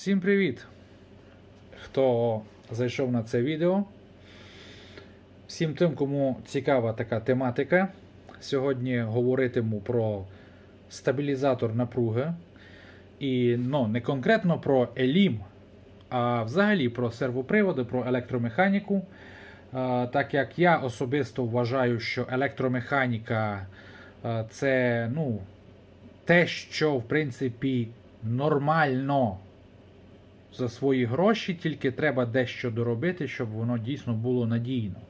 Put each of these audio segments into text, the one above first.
Всім привіт! Хто зайшов на це відео. Всім тим, кому цікава така тематика. Сьогодні говоритиму про стабілізатор напруги. І ну, не конкретно про елім, а взагалі про сервоприводи, про електромеханіку. Так як я особисто вважаю, що електромеханіка це ну, те, що в принципі нормально за свої гроші, тільки треба дещо доробити, щоб воно дійсно було надійно.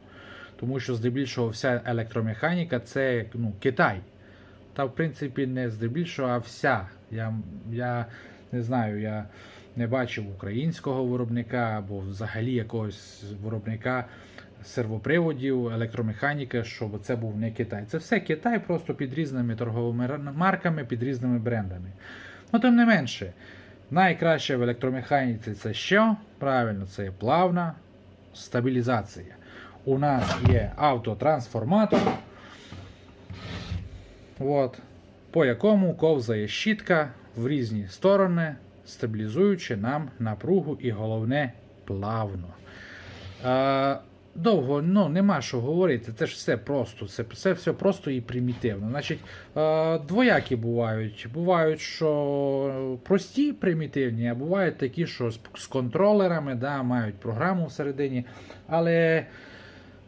Тому що здебільшого вся електромеханіка це ну, Китай. Та, в принципі, не здебільшого, а вся. Я, я не знаю, я не бачив українського виробника або взагалі якогось виробника сервоприводів, електромеханіки, щоб це був не Китай. Це все Китай просто під різними торговими марками, під різними брендами. Ну, тим не менше, найкраще в електромеханіці це що? Правильно, це плавна стабілізація. У нас є автотрансформатор, от, по якому ковзає щітка в різні сторони, стабілізуючи нам напругу і головне плавно. Довго ну, нема що говорити, це ж все просто, це, це все просто і примітивно. Значить, е, двоякі бувають. Бувають, що прості примітивні, а бувають такі, що з, з контролерами да, мають програму всередині. Але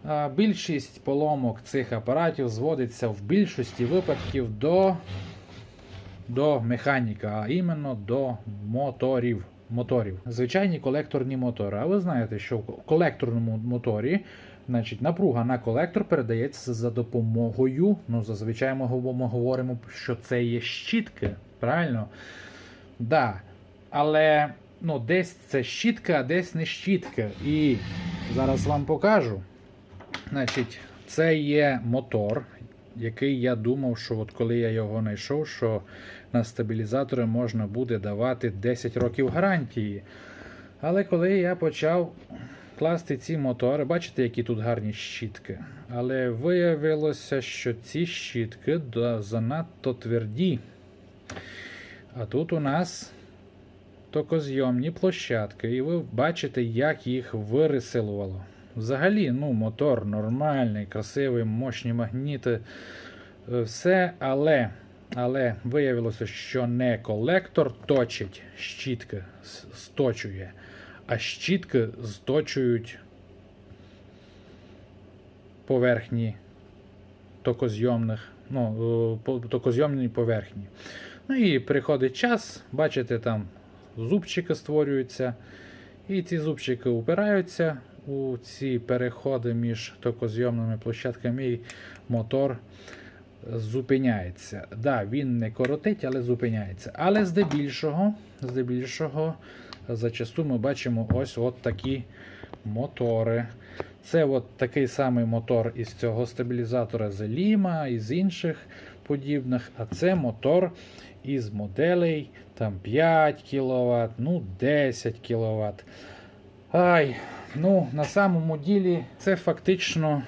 е, більшість поломок цих апаратів зводиться в більшості випадків до, до механіка, а іменно до моторів. Моторів. Звичайні колекторні мотори. А ви знаєте, що в колекторному моторі значить, напруга на колектор передається за допомогою. Ну, зазвичай ми говоримо, що це є щітки. Правильно? Да. Але ну, десь це щітка, а десь не щітка. І зараз вам покажу. Значить, це є мотор, який я думав, що от коли я його знайшов, що на стабілізатори можна буде давати 10 років гарантії. Але коли я почав класти ці мотори, бачите, які тут гарні щітки. Але виявилося, що ці щітки занадто тверді. А тут у нас токозйомні площадки, і ви бачите, як їх вирисилувало. Взагалі, ну, мотор нормальний, красивий, мощні магніти, е, все, але, але виявилося, що не колектор точить щітки, сточує, а щітки сточують поверхні токозйомних, ну, е, токозйомні поверхні. Ну і приходить час, бачите, там зубчики створюються, і ці зубчики упираються у ці переходи між токозйомними площадками, і мотор зупиняється. Да, він не коротить, але зупиняється. Але здебільшого, здебільшого, зачасту ми бачимо ось от такі мотори. Це от такий самий мотор із цього стабілізатора з Ліма, із інших подібних. А це мотор із моделей там 5 кВт, ну 10 кВт. Ай, ну на самому ділі це фактично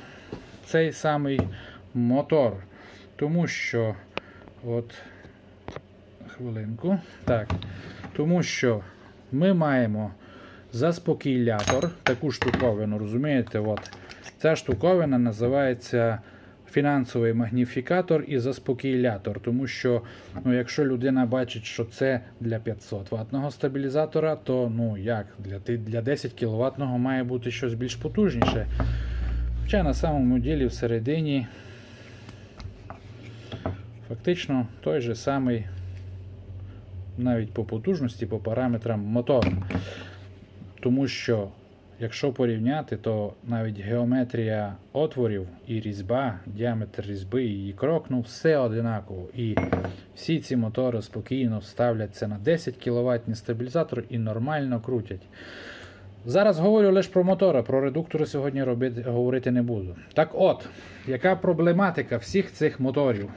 цей самий мотор. Тому що, от, хвилинку. Так. Тому що ми маємо заспокойлятор, таку штуковину, розумієте? От. Ця штуковина називається фінансовий магніфікатор і заспокойлятор. Тому що, ну, якщо людина бачить, що це для 500 ватного стабілізатора, то ну як, для, для 10 кВт має бути щось більш потужніше. Хоча на самому ділі всередині фактично той же самий, навіть по потужності, по параметрам мотор. Тому що, якщо порівняти, то навіть геометрія отворів і різьба, діаметр різьби і її крок, ну все одинаково. І всі ці мотори спокійно ставляться на 10 кВт стабілізатор і нормально крутять. Зараз говорю лише про мотори, про редуктори сьогодні робити, говорити не буду. Так от, яка проблематика всіх цих моторів?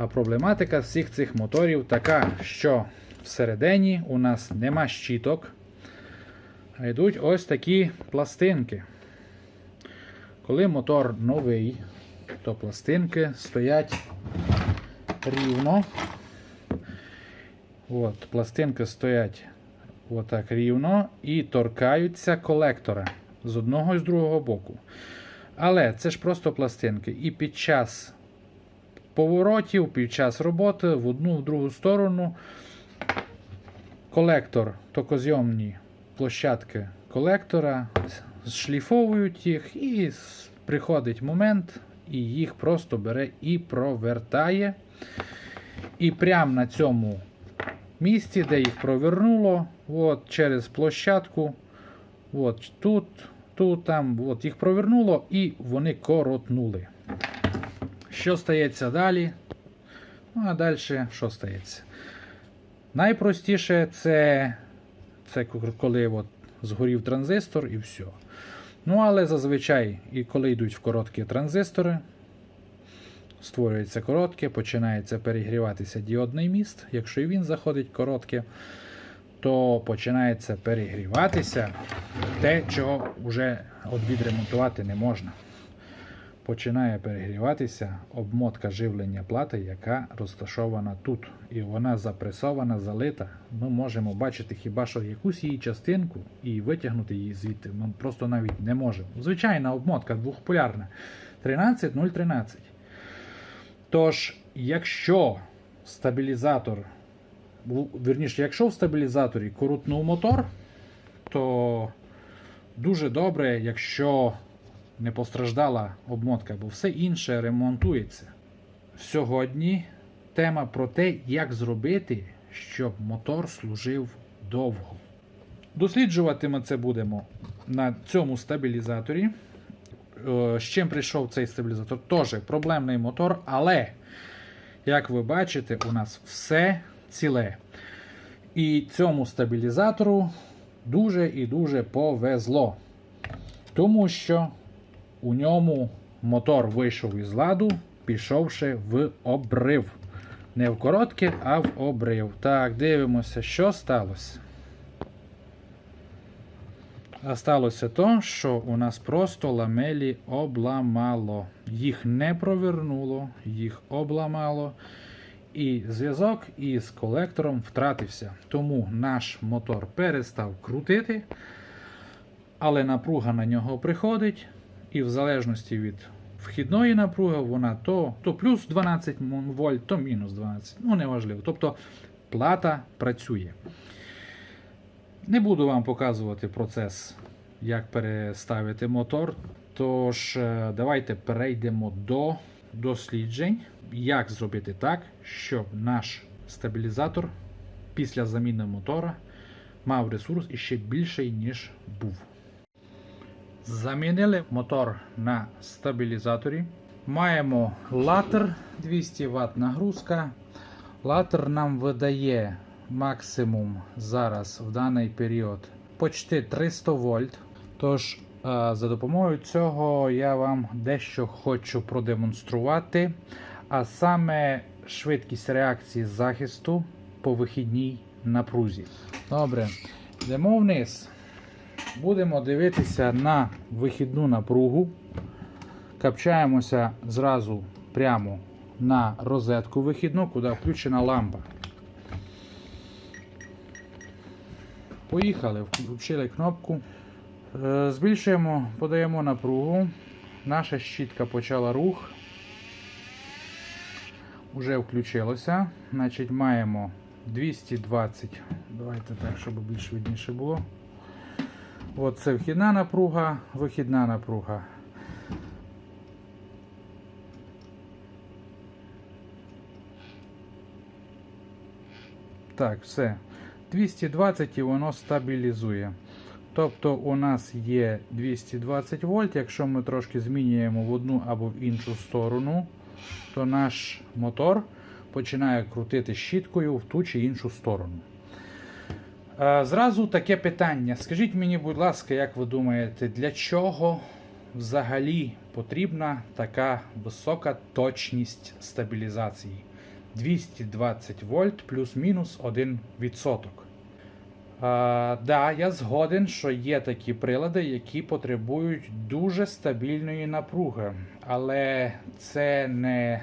А проблематика всіх цих моторів така, що всередині у нас нема щіток, а йдуть ось такі пластинки. Коли мотор новий, то пластинки стоять рівно. От, пластинки стоять отак рівно і торкаються колектора з одного і з другого боку. Але це ж просто пластинки. І під час поворотів, під час роботи в одну в другу сторону колектор, токозйомні площадки колектора зшліфовують їх, і приходить момент, і їх просто бере і провертає. І прямо на цьому місці, де їх провернуло, от, через площадку, от, тут, тут, там, от, їх провернуло і вони коротнули. Що стається далі? Ну, а далі що стається? Найпростіше це, це коли от згорів транзистор і все. Ну, але зазвичай, і коли йдуть в короткі транзистори, створюється коротке, починається перегріватися діодний міст. Якщо і він заходить коротке, то починається перегріватися те, чого вже відремонтувати не можна. Починає перегріватися обмотка живлення плати, яка розташована тут. І вона запресована, залита. Ми можемо бачити хіба що якусь її частинку і витягнути її звідти. Ми просто навіть не можемо. Звичайна обмотка двохполярна 13013. Тож, якщо стабілізатор, вірніше, якщо в стабілізаторі коротнув мотор, то дуже добре, якщо не постраждала обмотка, бо все інше ремонтується. Сьогодні тема про те, як зробити, щоб мотор служив довго. Досліджувати ми це будемо на цьому стабілізаторі. Е, З чим прийшов цей стабілізатор? Теж проблемний мотор, але, як ви бачите, у нас все ціле. І цьому стабілізатору дуже і дуже повезло. Тому що у ньому мотор вийшов із ладу, пішовши в обрив. Не в коротке, а в обрив. Так, дивимося, що сталося. А сталося то, що у нас просто ламелі обламало. Їх не провернуло, їх обламало. І зв'язок із колектором втратився. Тому наш мотор перестав крутити, але напруга на нього приходить. І в залежності від вхідної напруги, вона то, то плюс 12 вольт, то мінус 12. Ну, неважливо. Тобто плата працює. Не буду вам показувати процес, як переставити мотор. Тож, е, давайте перейдемо до досліджень, як зробити так, щоб наш стабілізатор після заміни мотора мав ресурс іще більший, ніж був. Замінили мотор на стабілізаторі. Маємо латер 200 Вт нагрузка. Латер нам видає максимум зараз в даний період почти 300 вольт. Тож, е, за допомогою цього я вам дещо хочу продемонструвати. А саме швидкість реакції захисту по вихідній напрузі. Добре, йдемо вниз. Будемо дивитися на вихідну напругу. Капчаємося зразу прямо на розетку вихідну, куди включена лампа. Поїхали, включили кнопку. Е, Збільшуємо, подаємо напругу. Наша щітка почала рух. Уже включилося. Значить, маємо 220. Давайте так, щоб більш видніше було. От це вхідна напруга, вихідна напруга. Так, все. 220 і воно стабілізує. Тобто у нас є 220 вольт. Якщо ми трошки змінюємо в одну або в іншу сторону, то наш мотор починає крутити щіткою в ту чи іншу сторону. Е, Зразу таке питання. Скажіть мені, будь ласка, як ви думаєте, для чого взагалі потрібна така висока точність стабілізації? 220 вольт плюс-мінус 1%. А, да, я згоден, що є такі прилади, які потребують дуже стабільної напруги, але це не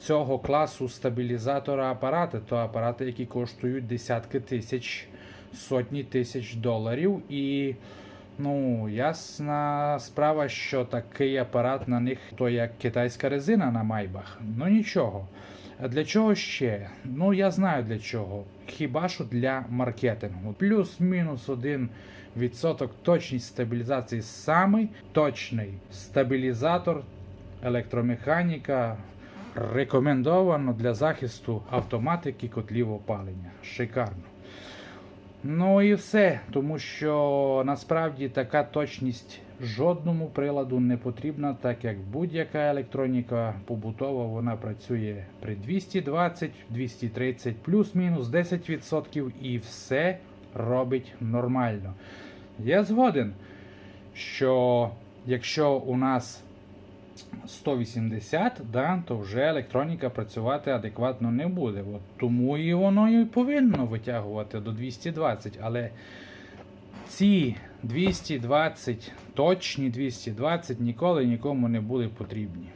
цього класу стабілізатора апарати, то апарати, які коштують десятки тисяч сотні тисяч доларів. І ну, ясна справа, що такий апарат на них то як китайська резина на майбах. Ну нічого. А для чого ще? Ну я знаю для чого. Хіба що для маркетингу. Плюс-мінус один відсоток точність стабілізації самий точний стабілізатор електромеханіка рекомендовано для захисту автоматики котлів опалення. Шикарно. Ну і все, тому що насправді така точність жодному приладу не потрібна, так як будь-яка електроніка побутова вона працює при 220, 230, плюс-мінус 10% і все робить нормально. Я згоден, що якщо у нас 180, да, то вже електроніка працювати адекватно не буде. От тому і воно і повинно витягувати до 220. Але ці 220, точні 220 ніколи нікому не були потрібні.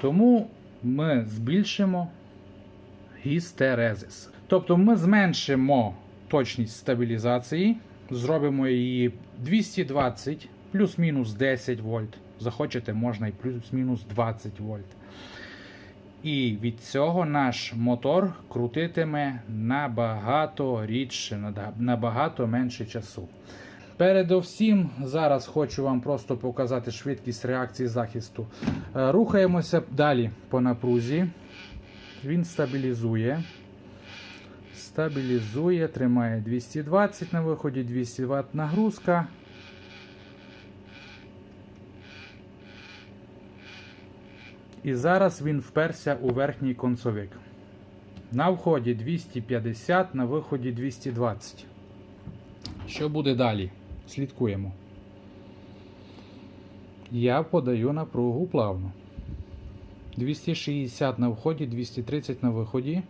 Тому ми збільшимо гістерезис. Тобто ми зменшимо точність стабілізації, зробимо її 220 плюс-мінус 10 вольт. Захочете, можна і плюс-мінус 20 вольт. І від цього наш мотор крутитиме набагато рідше, набагато менше часу. Передовсім, зараз хочу вам просто показати швидкість реакції захисту. Е, Рухаємося далі по напрузі. Він стабілізує. Стабілізує, тримає 220 на виході, 200 Вт нагрузка. І зараз він вперся у верхній концовик. На вході 250, на виході 220. Що буде далі? Слідкуємо. Я подаю напругу плавно. 260 на вході, 230 на виході.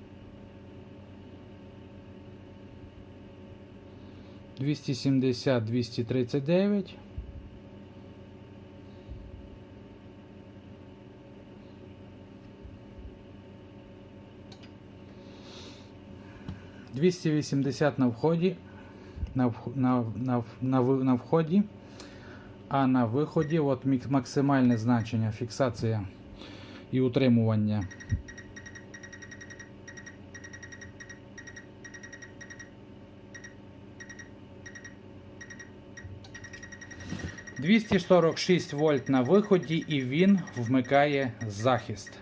270, 239. Двісті вісімдесят на вході, на, на, на, на, на вході, а на виході от максимальне значення фіксація і утримування. – 246 вольт на виході, і він вмикає захист.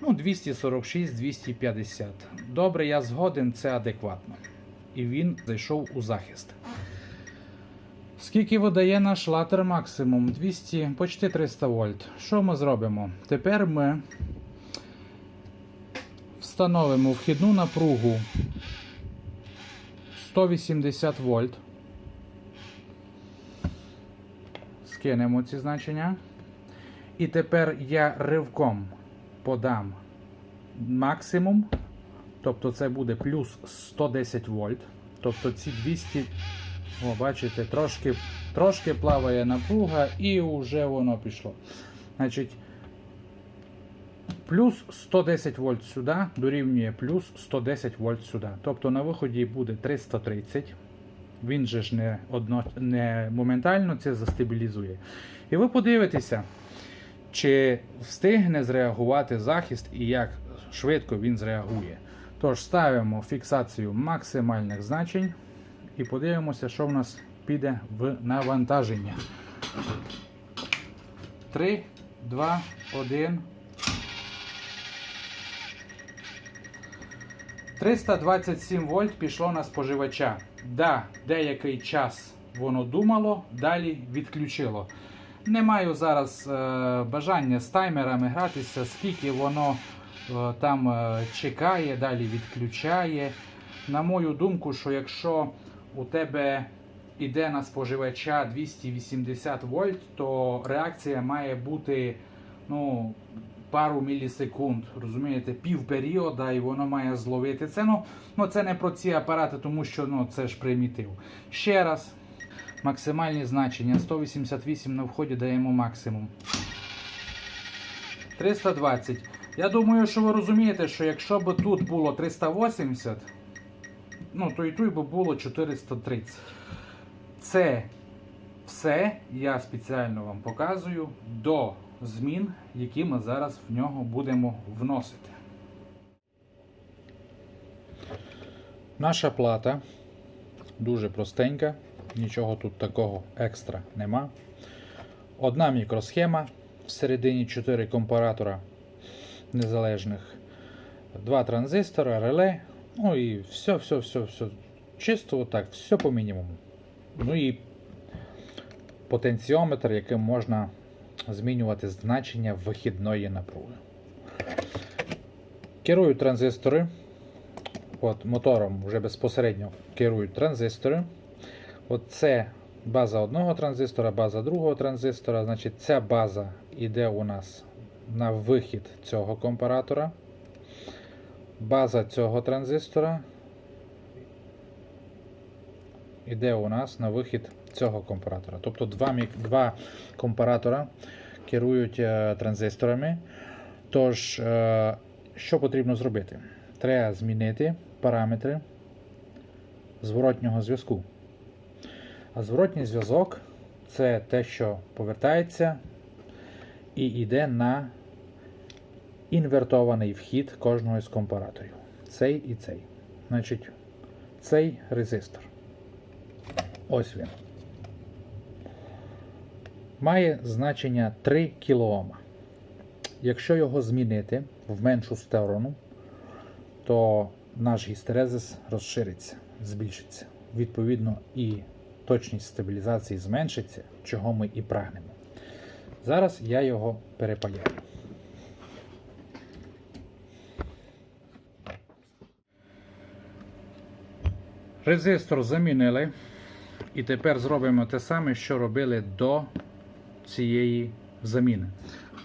Ну, 246-250. Добре, я згоден, це адекватно. І він зайшов у захист. Скільки видає наш латер максимум? 200, почти 300 вольт. Що ми зробимо? Тепер ми встановимо вхідну напругу 180 вольт. Скинемо ці значення. І тепер я ривком подам максимум. Тобто це буде плюс 110 вольт. Тобто ці 200, о, бачите, трошки, трошки плаває напруга і вже воно пішло. Значить, плюс 110 вольт сюди дорівнює плюс 110 вольт сюди. Тобто на виході буде 330. Він же ж не, одно, не моментально це застабілізує. І ви подивитеся, чи встигне зреагувати захист і як швидко він зреагує. Тож ставимо фіксацію максимальних значень і подивимося, що в нас піде в навантаження. 3, 2, 1. 327 вольт пішло на споживача. Да, деякий час воно думало, далі відключило. Не маю зараз е, бажання з таймерами гратися, скільки воно там е, чекає, далі відключає. На мою думку, що якщо у тебе іде на споживача 280 вольт, то реакція має бути ну, пару мілісекунд, розумієте, пів періода, і воно має зловити це. Ну, ну це не про ці апарати, тому що ну, це ж примітив. Ще раз. Максимальні значення 188 на вході даємо максимум. 320. Я думаю, що ви розумієте, що якщо б тут було 380, ну, то і той би було 430. Це все я спеціально вам показую до змін, які ми зараз в нього будемо вносити. Наша плата дуже простенька, нічого тут такого екстра нема. Одна мікросхема, всередині 4 компаратора незалежних, два транзистора, реле, ну і все, все, все, все. Чисто отак, все по мінімуму. Ну і потенціометр, яким можна змінювати значення вихідної напруги. Керують транзистори. От мотором вже безпосередньо керують транзистори. От це база одного транзистора, база другого транзистора. Значить, ця база йде у нас на вихід цього компаратора. База цього транзистора йде у нас на вихід цього компаратора. Тобто два, два компаратора керують е, транзисторами. Тож, е, що потрібно зробити? Треба змінити параметри зворотнього зв'язку. А зворотній зв'язок це те, що повертається і йде на інвертований вхід кожного з компараторів. Цей і цей. Значить, цей резистор. Ось він. Має значення 3 кОм. Якщо його змінити в меншу сторону, то наш гістерезис розшириться, збільшиться. Відповідно, і точність стабілізації зменшиться, чого ми і прагнемо. Зараз я його перепаяю. Резистор замінили. І тепер зробимо те саме, що робили до цієї заміни.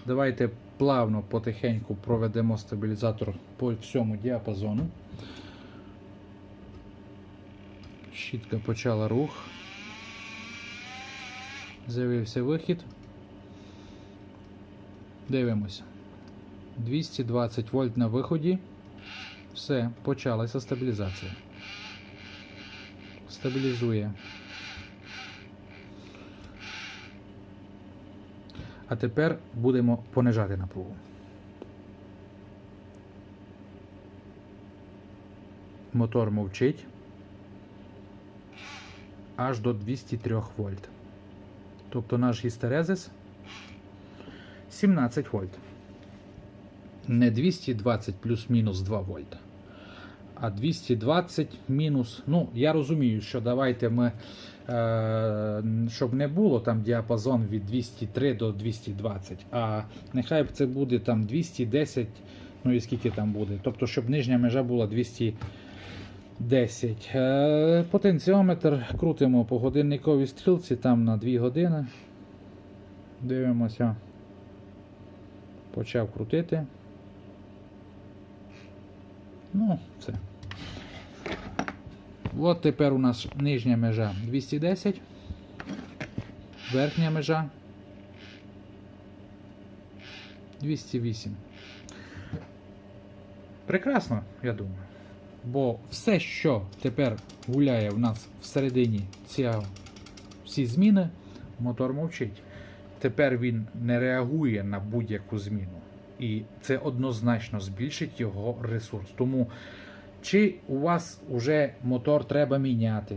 Давайте плавно, потихеньку проведемо стабілізатор по всьому діапазону. Щітка почала рух. З'явився вихід. Дивимося. 220 вольт на виході. Все, почалася стабілізація. Стабілізує. А тепер будемо понижати напругу. Мотор мовчить аж до 203 вольт. Тобто наш гістерезис 17 вольт. Не 220 плюс-мінус 2 вольта. А 220 мінус. Ну, я розумію, що давайте ми, е, щоб не було там діапазон від 203 до 220, а нехай це буде там 210, ну і скільки там буде. Тобто, щоб нижня межа була 210. Е, потенціометр крутимо по годинниковій стрілці там на 2 години. Дивимося. Почав крутити. Ну, все. От тепер у нас нижня межа 210, верхня межа 208. Прекрасно, я думаю. Бо все, що тепер гуляє в нас всередині цього, всі зміни, мотор мовчить. Тепер він не реагує на будь-яку зміну. І це однозначно збільшить його ресурс. Тому чи у вас вже мотор треба міняти,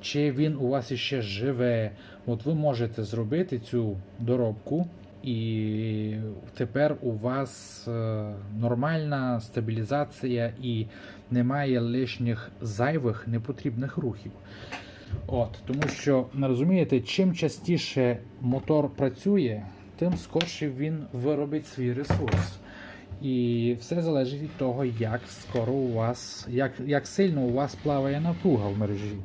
чи він у вас іще живе, от ви можете зробити цю доробку, і тепер у вас е, нормальна стабілізація і немає лишніх зайвих непотрібних рухів. От, тому що не розумієте, чим частіше мотор працює, тим скорше він виробить свій ресурс. І все залежить від того, як скоро у вас, як, як сильно у вас плаває напруга в мережі.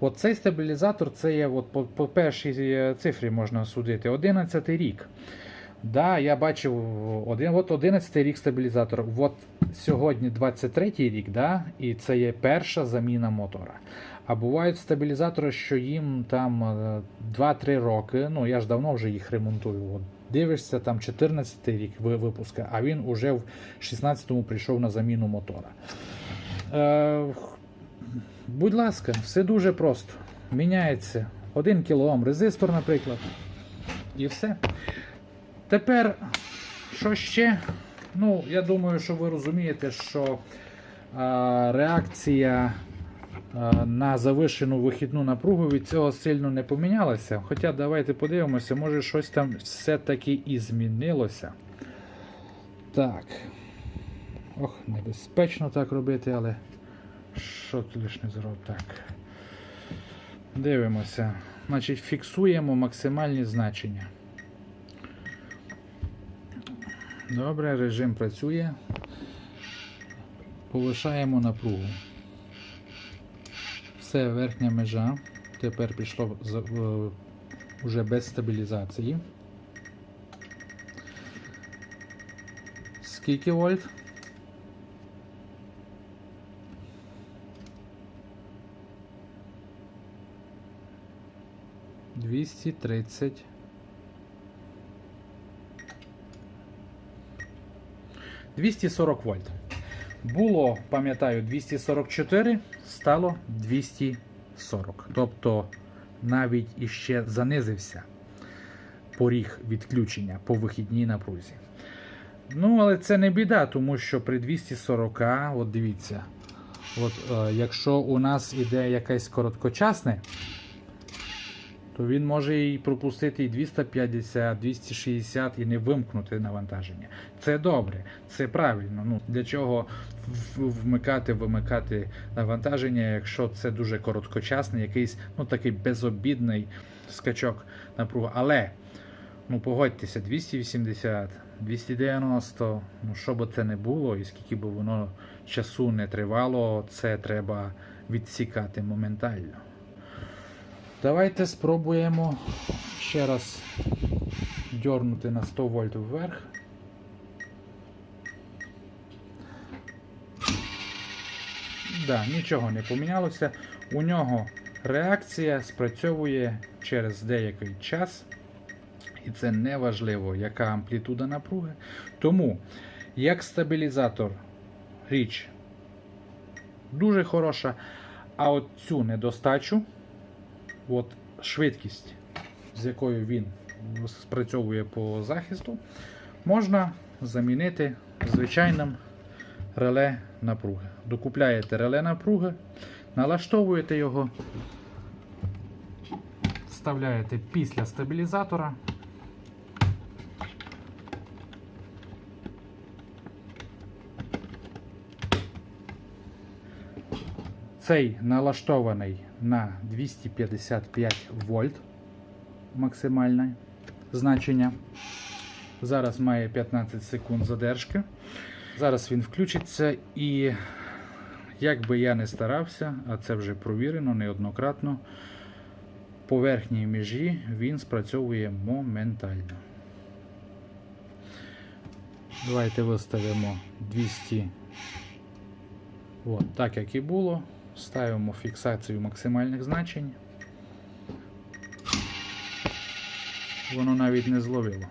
От цей стабілізатор, це є от по, по першій е, цифрі можна судити. 11 рік. Да, я бачив один, от 11 рік стабілізатор. От сьогодні 23 рік, да, і це є перша заміна мотора. А бувають стабілізатори, що їм там е, 2-3 роки. Ну я ж давно вже їх ремонтую. От дивишся, там 14 рік випуска, а він уже в 16-му прийшов на заміну мотора. Е, будь ласка, все дуже просто. Міняється 1 кОм резистор, наприклад. І все. Тепер, що ще? Ну, я думаю, що ви розумієте, що а, реакція на завишену вихідну напругу від цього сильно не помінялася. Хоча давайте подивимося, може щось там все-таки і змінилося. Так. Ох, небезпечно так робити, але що ти лиш не зробив? Так. Дивимося. Значить, фіксуємо максимальні значення. Добре, режим працює. Повишаємо напругу. Все, верхня межа. Тепер пішло вже без стабілізації. Скільки вольт? Двісті тридцять. Двісті сорок вольт. Було, пам'ятаю, 244, стало 240. Тобто навіть іще занизився поріг відключення по вихідній напрузі. Ну, але це не біда, тому що при 240, от дивіться, от, е, якщо у нас іде якесь короткочасне, то він може і пропустити і 250, 260 і не вимкнути навантаження. Це добре, це правильно. Ну, для чого вмикати, вимикати навантаження, якщо це дуже короткочасний, якийсь ну, такий безобідний скачок напруги. Але ну, погодьтеся, 280, 290, ну що би це не було, і скільки би воно часу не тривало, це треба відсікати моментально. Давайте спробуємо ще раз дьорнути на 100 вольт вверх. Да, нічого не помінялося. У нього реакція спрацьовує через деякий час, і це не важливо, яка амплітуда напруги. Тому, як стабілізатор, річ дуже хороша, а от цю недостачу от швидкість, з якою він спрацьовує по захисту, можна замінити звичайним реле напруги. Докупляєте реле напруги, налаштовуєте його, вставляєте після стабілізатора. Цей налаштований на 255 вольт максимальне значення. Зараз має 15 секунд задержки. Зараз він включиться і, як би я не старався, а це вже провірено неоднократно, по верхній межі він спрацьовує моментально. Давайте виставимо 200. От, так як і було. Ставимо фіксацію максимальних значень. Воно навіть не зловило.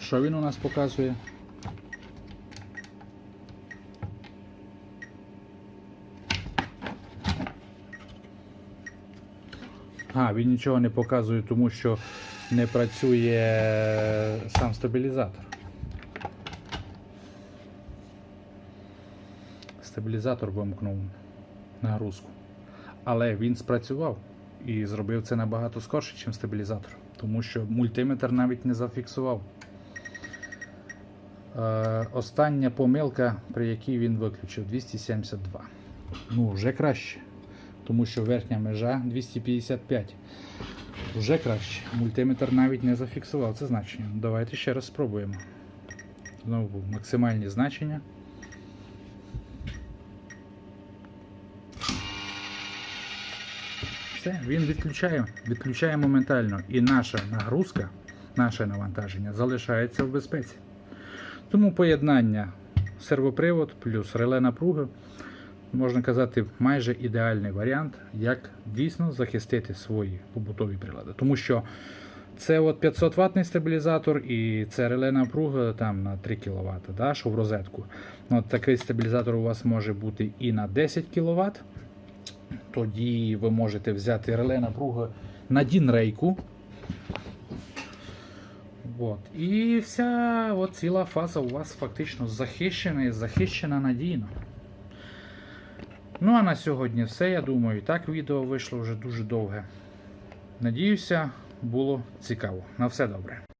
Що він у нас показує? А, він нічого не показує, тому що не працює сам стабілізатор. Стабілізатор вимкнув нагрузку. Але він спрацював і зробив це набагато скорше, ніж стабілізатор. Тому що мультиметр навіть не зафіксував. Е, остання помилка, при якій він виключив 272. Ну, вже краще. Тому що верхня межа 255. Вже краще. Мультиметр навіть не зафіксував це значення. Давайте ще раз спробуємо. Знову максимальні значення. Все, він відключає, відключає моментально. І наша нагрузка, наше навантаження залишається в безпеці. Тому поєднання сервопривод плюс реле напруги, можна казати, майже ідеальний варіант, як дійсно захистити свої побутові прилади. Тому що Це от 500 ватний стабілізатор і це реле напруга там на 3 кВт, да, що в розетку. От такий стабілізатор у вас може бути і на 10 кВт. Тоді ви можете взяти реле напруги на дінрейку. От. І вся от ціла фаза у вас фактично захищена і захищена надійно. Ну а на сьогодні все. Я думаю, і так відео вийшло вже дуже довге. Надіюся, було цікаво. На все добре.